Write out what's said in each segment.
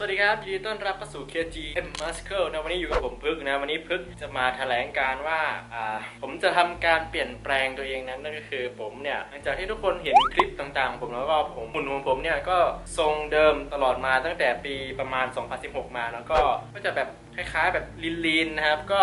สวัสดีครับ ยินดีต้อนรับเข้าสู่ KG M Muscle นะวันนี้อยู่กับผมพึกนะ วันนี้พึกจะมาแถลงการว่าผมจะทำการเปลี่ยนแปลงตัวเองนั้นนั่นก็คือผมเนี่ยหลังจากที่ทุกคนเห็นคลิปต่างๆของผมแล้วก็ผมหุ่นของผมเนี่ยก็ทรงเดิมตลอดมาตั้งแต่ปีประมาณ 2016 มาแล้วก็ก็จะแบบคล้ายๆแบบลีนๆนะครับ ก็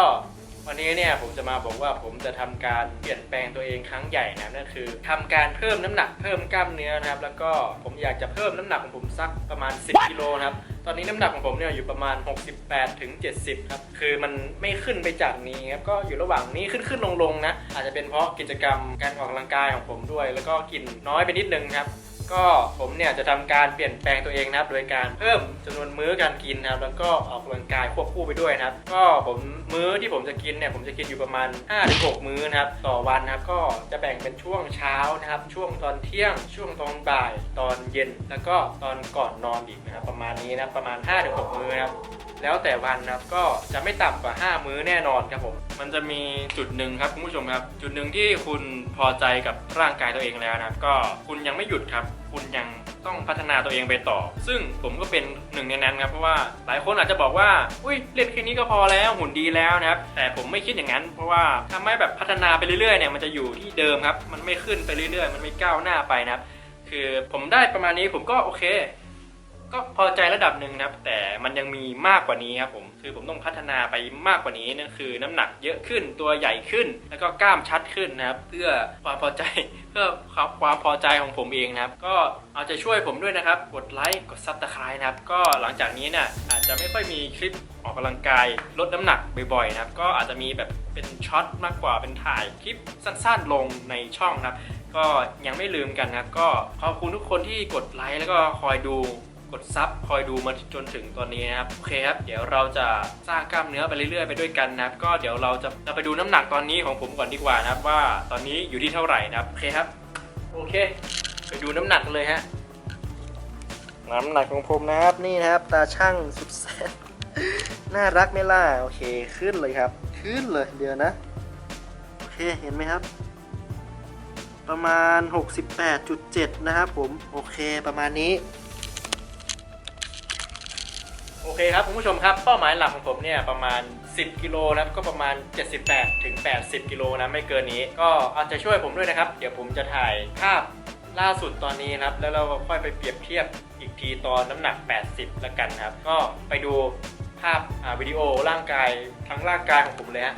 วันนี้เนี่ยผมจะมาบอกว่าผมจะทำการเปลี่ยนแปลงตัวเองครั้งใหญ่นะครับนั่นคือทำการเพิ่มน้ำหนักเพิ่มกล้ามเนื้อนะครับ แล้วก็ผมอยากจะเพิ่มน้ำหนักของผมสักประมาณ 10กิโลนะครับตอนนี้น้ำหนักของผมเนี่ยอยู่ประมาณ 68ถึง70 ครับ คือมันไม่ขึ้นไปจากนี้ครับ ก็อยู่ระหว่างนี้ขึ้นขึ้นลงลงๆนะ อาจจะเป็นเพราะกิจกรรมการออกกำลังกายของผมด้วย แล้วก็กินน้อยไปนิดนึงครับ ก็ผมเนี่ยจะทำการเปลี่ยนแปลงตัวเองนะครับ โดยการเพิ่มจำนวนมื้อการกินนะครับ แล้วก็ออกกำลังกายควบคู่ไปด้วยนะครับ ก็ผมมื้อที่ผมจะกินเนี่ยผมจะกินอยู่ประมาณ 5-6 มื้อนะครับ ต่อวันนะครับ ก็จะแบ่งเป็นช่วงเช้านะครับ ช่วงตอนเที่ยง ช่วงตอนบ่าย ตอนเย็น แล้วก็ตอนก่อนนอนอีกนะครับ ประมาณนี้นะครับประมาณ 5-6 มื้อนะครับ แล้วแต่วันนะครับก็จะไม่ต่ำกว่า 5 มื้อแน่นอนครับผมมันจะมีจุดหนึ่งครับคุณผู้ชมครับ จุดหนึ่งที่คุณพอใจกับร่างกายตัวเองแล้วนะครับก็คุณยังไม่หยุดครับ คุณยังต้องพัฒนาตัวเองไปต่อ ซึ่งผมก็เป็นหนึ่งในนั้นครับ เพราะว่าหลายคนอาจจะบอกว่า อุ้ยเล่นแค่นี้ก็พอแล้วหุ่นดีแล้วนะครับ แต่ผมไม่คิดอย่างนั้น เพราะว่าถ้าไม่แบบพัฒนาไปเรื่อยๆเนี่ยมันจะอยู่ที่เดิมครับ มันไม่ขึ้นไปเรื่อยๆ มันไม่ก้าวหน้าไปนะครับ คือผมได้ประมาณนี้ผมก็โอเค ก็พอใจระดับหนึ่งนะครับ แต่มันยังมีมากกว่านี้ครับผมคือผมต้องพัฒนาไปมากกว่านี้นั่นคือ น้ำหนักเยอะขึ้นตัวใหญ่ขึ้น แล้วก็กล้ามชัดขึ้นนะครับ เพื่อความพอใจเพื่อความพอใจของผมเองนะครับ ก็เอาใจะช่วยผมด้วยนะครับ กดไลค์กดซับสไครต์นะครับ ก็หลังจากนี้เนี่ยอาจจะไม่ค่อยมีคลิปออกกำลังกายลดน้ำหนักบ่อยๆนะครับ ก็อาจจะมีแบบเป็นช็อตมากกว่าเป็นถ่ายคลิปสั้นๆลงในช่องนะครับ ก็ยังไม่ลืมกันนะครับ ก็ขอบคุณทุกคนที่กดไลค์แล้วก็คอยดู กดซับคอยดูมาจนถึงตอนนี้นะครับโอเคครับเดี๋ยวเราจะสร้างกล้ามเนื้อไปเรื่อยๆไปด้วยกันนะครับก็เดี๋ยวเราจะเราไปดูน้ำหนักตอนนี้ของผมก่อนดีกว่านะครับว่าตอนนี้อยู่ที่เท่าไหร่นะครับโอเคครับโอเค ไปดูน้ำหนักเลยฮะน้ำหนักของผมนะครับนี่นะครับ ตาช่างสุดแสนน่ารักไหมล่ะโอเคขึ้นเลยครับ ขึ้นเลยเดี๋ยวนะโอเคเห็นไหมครับ ประมาณ 68.7 นะครับผม โอเคประมาณนี้ โอเคครับคุณผู้ชมครับเป้าหมายหลักของผมเนี่ยประมาณ 10 กิโลนะครับก็ประมาณ 78ถึง80 กิโลนะไม่เกินนี้ ก็อาจจะช่วยผมด้วยนะครับ เดี๋ยวผมจะถ่ายภาพล่าสุดตอนนี้นะครับ แล้วเราค่อยไปเปรียบเทียบอีกทีตอนน้ำหนัก 80ละกันครับ ก็ไปดูภาพวิดีโอร่างกายทั้งร่างกายของผมเลยฮะ